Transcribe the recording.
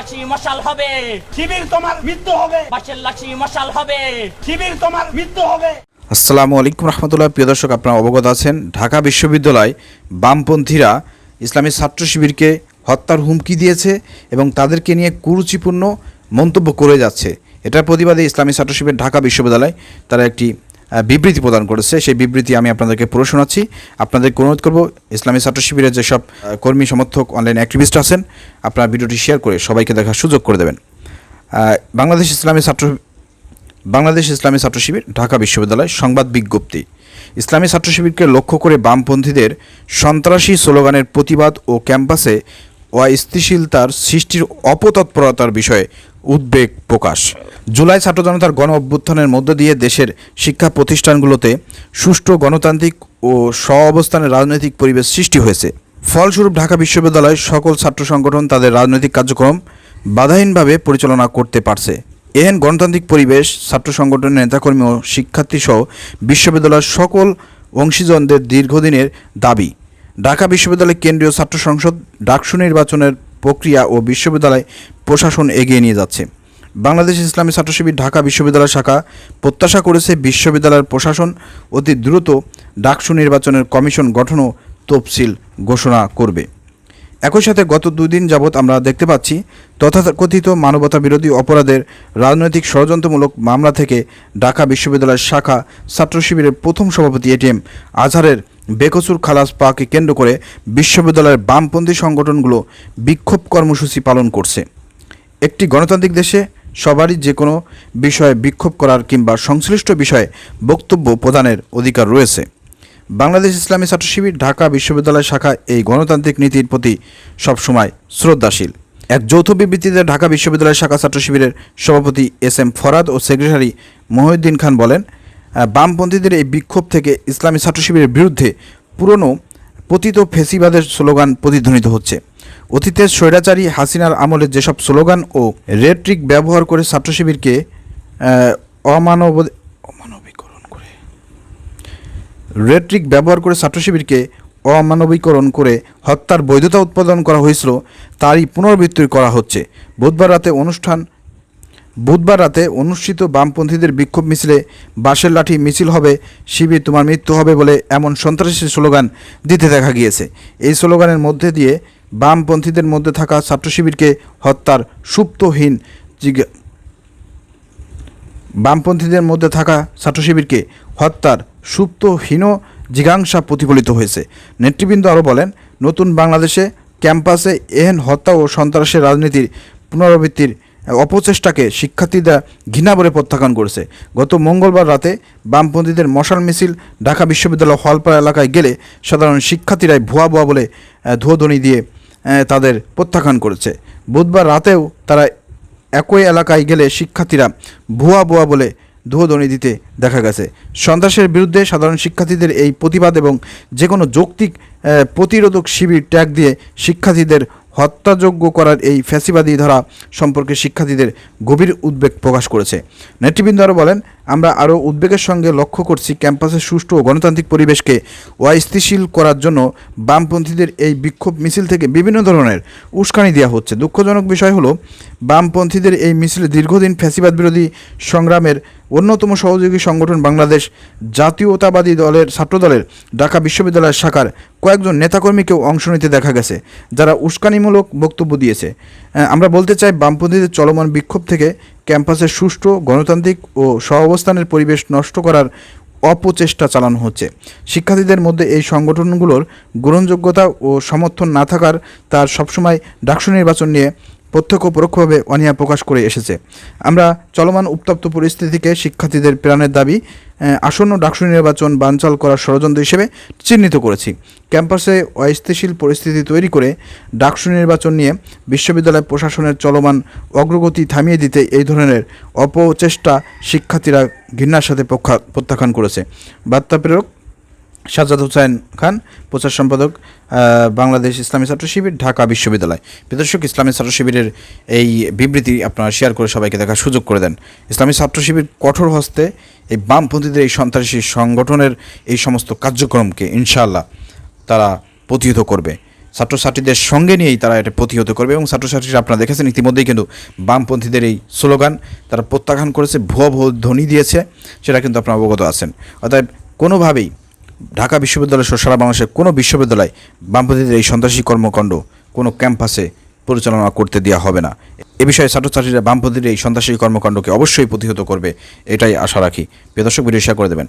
লাঠি মশাল হবে। শিবির তোমার মৃত্যু হবে। বাঁশের লাঠি মশাল হবে। শিবির তোমার মৃত্যু হবে। আসসালামু আলাইকুম রহমতুল্লাহ। প্রিয় দর্শক আপনারা অবগত আছেন ঢাকা বিশ্ববিদ্যালয় বামপন্থীরা ইসলামী ছাত্র শিবিরকে হত্যার হুমকি দিয়েছে এবং তাদেরকে নিয়ে কুরুচিপূর্ণ মন্তব্য করে যাচ্ছে। এটার প্রতিবাদে ইসলামী ছাত্র শিবির ঢাকা বিশ্ববিদ্যালয় তারা একটি বিবৃতি প্রদান করেছে। সেই বিবৃতি আমি আপনাদেরকে পুরো শোনাচ্ছি। আপনাদেরকে অনুরোধ করব, ইসলামী ছাত্র শিবিরের যেসব কর্মী সমর্থক অনলাইন অ্যাক্টিভিস্ট আছেন, আপনারা ভিডিওটি শেয়ার করে সবাইকে দেখার সুযোগ করে দেবেন। বাংলাদেশ ইসলামী ছাত্র, বাংলাদেশ ইসলামী ছাত্র শিবির, ঢাকা বিশ্ববিদ্যালয় সংবাদ বিজ্ঞপ্তি। ইসলামী ছাত্র শিবিরকে লক্ষ্য করে বামপন্থীদের সন্ত্রাসী স্লোগানের প্রতিবাদ ও ক্যাম্পাসে অস্থিতিশীলতার সৃষ্টির অপতৎপরতার বিষয়ে উদ্বেগ প্রকাশ। জুলাই ছাত্র জনতার গণ অভ্যুত্থানের মধ্য দিয়ে দেশের শিক্ষা প্রতিষ্ঠানগুলোতে সুষ্ঠু গণতান্ত্রিক ও স্ব অবস্থানের রাজনৈতিক পরিবেশ সৃষ্টি হয়েছে। ফলস্বরূপ ঢাকা বিশ্ববিদ্যালয় সকল ছাত্র সংগঠন তাদের রাজনৈতিক কার্যক্রম বাধাহীনভাবে পরিচালনা করতে পারছে। এহেন গণতান্ত্রিক পরিবেশ ছাত্র সংগঠনের নেতাকর্মী ও শিক্ষার্থী সহ বিশ্ববিদ্যালয়ের সকল অংশীজনদের দীর্ঘদিনের দাবি। ঢাকা বিশ্ববিদ্যালয় কেন্দ্রীয় ছাত্র সংসদ ডাকসু নির্বাচনের প্রক্রিয়া ও বিশ্ববিদ্যালয় প্রশাসন এগিয়ে নিয়ে যাচ্ছে। বাংলাদেশ ইসলামী ছাত্র শিবির ঢাকা বিশ্ববিদ্যালয় শাখা প্রত্যাশা করেছে বিশ্ববিদ্যালয়ের প্রশাসন অতি দ্রুত ডাকসু নির্বাচনের কমিশন গঠন ও তফসিল ঘোষণা করবে। একই সাথে গত দুই দিন যাবৎ আমরা দেখতে পাচ্ছি, তথাকথিত মানবতা বিরোধী অপরাধের রাজনৈতিক ষড়যন্ত্রমূলক মামলা থেকে ঢাকা বিশ্ববিদ্যালয়ের শাখা ছাত্র শিবিরের প্রথম সভাপতি এটিএম আজহারের বেকসুর খালাস পাকে কেন্দ্র করে বিশ্ববিদ্যালয়ের বামপন্থী সংগঠনগুলো বিক্ষোভ কর্মসূচি পালন করছে। একটি গণতান্ত্রিক দেশে সবারই যে কোনো বিষয়ে বিক্ষোভ করার কিংবা সংশ্লিষ্ট বিষয়ে বক্তব্য প্রদানের অধিকার রয়েছে। বাংলাদেশ ইসলামী ছাত্র শিবির ঢাকা বিশ্ববিদ্যালয় শাখা এই গণতান্ত্রিক নীতির প্রতি সবসময় শ্রদ্ধাশীল। এক যৌথ বিবৃতিতে ঢাকা বিশ্ববিদ্যালয় শাখা ছাত্র শিবিরের সভাপতি এস এম ফরাদ ও সেক্রেটারি মহিউদ্দিন খান বলেন বামপন্থীদের এই বিক্ষোভ থেকে ইসলামী ছাত্র শিবিরের বিরুদ্ধে পুরনো পতিত ফেসিবাদের স্লোগান প্রতিধ্বনিত হচ্ছে। অতীতের স্বৈরাচারী হাসিনার আমলে যেসব স্লোগান ও রেট্রিক ব্যবহার করে ছাত্র শিবিরকে অমানব অমানবীকরণ করে। রেট্রিক ব্যবহার করে ছাত্র শিবিরকে অমানবীকরণ করে হত্যার বৈধতা উৎপাদন করা হয়েছিল, তারই পুনরাবৃত্তি করা হচ্ছে। বুধবার রাতে অনুষ্ঠান বুধবার রাতে অনুষ্ঠিত বামপন্থীদের বিক্ষোভ মিছিলে বাঁশের লাঠি মিছিল হবে, শিবির তোমার মৃত্যু হবে বলে এমন সন্ত্রাসী স্লোগান দিতে দেখা গিয়েছে। এই স্লোগানের মধ্যে দিয়ে বামপন্থীদের মধ্যে থাকা ছাত্র শিবিরকে হত্যার সুপ্তহীন বামপন্থীদের মধ্যে থাকা ছাত্র শিবিরকে হত্যার সুপ্তহীন জিজ্ঞাসা প্রতিফলিত হয়েছে। নেতৃবৃন্দ আরও বলেন, নতুন বাংলাদেশে ক্যাম্পাসে এহেন হত্যা ও সন্ত্রাসের রাজনীতির পুনরাবৃত্তির অপচেষ্টাকে শিক্ষার্থীরা ঘৃণা বলে প্রত্যাখ্যান করেছে। গত মঙ্গলবার রাতে বামপন্থীদের মশাল মিছিল ঢাকা বিশ্ববিদ্যালয় হলপাড়া এলাকায় গেলে সাধারণ শিক্ষার্থীরাই ভুয়া ভুয়া বলে আহ, দিয়ে তাদের প্রত্যাখ্যান করেছে। বুধবার রাতেও তারা একই এলাকায় গেলে শিক্ষার্থীরা ভুয়া ভুয়া বলে ধুয়োধ্বনি দিতে দেখা গেছে। সন্ত্রাসের বিরুদ্ধে সাধারণ শিক্ষার্থীদের এই প্রতিবাদ এবং যে কোনো যৌক্তিক প্রতিরোধক শিবির ট্যাগ দিয়ে শিক্ষার্থীদের হত্যাযোগ্য করার এই ফ্যাসিবাদী ধারা সম্পর্কে শিক্ষার্থীদের গভীর উদ্বেগ প্রকাশ করেছে। নেতৃবৃন্দ আরও বলেন আমরা আরও উদ্বেগের সঙ্গে লক্ষ্য করছি ক্যাম্পাসের সুষ্ঠু ও গণতান্ত্রিক পরিবেশকে অস্থিতিশীল করার জন্য বামপন্থীদের এই বিক্ষোভ মিছিল থেকে বিভিন্ন ধরনের উস্কানি দেওয়া হচ্ছে। দুঃখজনক বিষয় হলো, বামপন্থীদের এই মিছিলে দীর্ঘদিন ফ্যাসিবাদ বিরোধী সংগ্রামের অন্যতম সহযোগী সংগঠন বাংলাদেশ জাতীয়তাবাদী দলের ছাত্রদলের ঢাকা বিশ্ববিদ্যালয়ের শাখার কয়েকজন নেতাকর্মীকেও অংশ নিতে দেখা গেছে, যারা উস্কানিমূলক বক্তব্য দিয়েছে। আমরা বলতে চাই বামপন্থীদের চলমান বিক্ষোভ থেকে ক্যাম্পাসের সুষ্ঠু, গণতান্ত্রিক ও সহাবস্থানের পরিবেশ নষ্ট করার অপচেষ্টা চালানো হচ্ছে। শিক্ষার্থীদের মধ্যে এই সংগঠনগুলোর গ্রহণযোগ্যতা ও সমর্থন না থাকার তার সবসময় ডাকসু নির্বাচন নিয়ে প্রত্যক্ষ পরোক্ষভাবে অনীহা প্রকাশ করে এসেছে। আমরা চলমান উত্তপ্ত পরিস্থিতিকে শিক্ষার্থীদের প্রাণের দাবি আসন্ন ডাকসু নির্বাচন বানচাল করার ষড়যন্ত্র হিসেবে চিহ্নিত করেছি। ক্যাম্পাসে অস্থিতিশীল পরিস্থিতি তৈরি করে ডাকসু নির্বাচন নিয়ে বিশ্ববিদ্যালয় প্রশাসনের চলমান অগ্রগতি থামিয়ে দিতে এই ধরনের অপচেষ্টা শিক্ষার্থীরা ঘৃণার সাথে প্রত্যাখ্যান করেছে। বার্তা প্রেরক সাজ্জাদ হুসাইন খান, প্রচার সম্পাদক বাংলাদেশ ইসলামী ছাত্র শিবির, ঢাকা বিশ্ববিদ্যালয়। বিদর্শক ইসলামী ছাত্র শিবিরের এই বিবৃতি আপনারা শেয়ার করে সবাইকে দেখার সুযোগ করে দেন। ইসলামী ছাত্র শিবির কঠোর হস্তে এই বামপন্থীদের এই সন্ত্রাসী সংগঠনের এই সমস্ত কার্যক্রমকে ইনশাআল্লাহ তারা প্রতিহত করবে। ছাত্রছাত্রীদের সঙ্গে নিয়েই তারা এটা প্রতিহত করবে এবং ছাত্রছাত্রীরা আপনারা দেখেছেন, ইতিমধ্যেই কিন্তু বামপন্থীদের এই স্লোগান তারা প্রত্যাখ্যান করেছে, ভুয়া ভুয়া ধ্বনি দিয়েছে, সেটা কিন্তু আপনারা অবগত আছেন। অর্থাৎ কোনোভাবেই ঢাকা বিশ্ববিদ্যালয় সহ সারা বাংলাদেশের কোনো বিশ্ববিদ্যালয় বামপন্থীদের এই সন্ত্রাসী কর্মকাণ্ড কোনো ক্যাম্পাসে পরিচালনা করতে দেওয়া হবে না। এ বিষয়ে ছাত্রছাত্রীরা বামপন্থীদের এই সন্ত্রাসী কর্মকাণ্ডকে অবশ্যই প্রতিহত করবে, এটাই আশা রাখি। প্রিয় দর্শক ভিডিও শেয়ার করে দেবেন।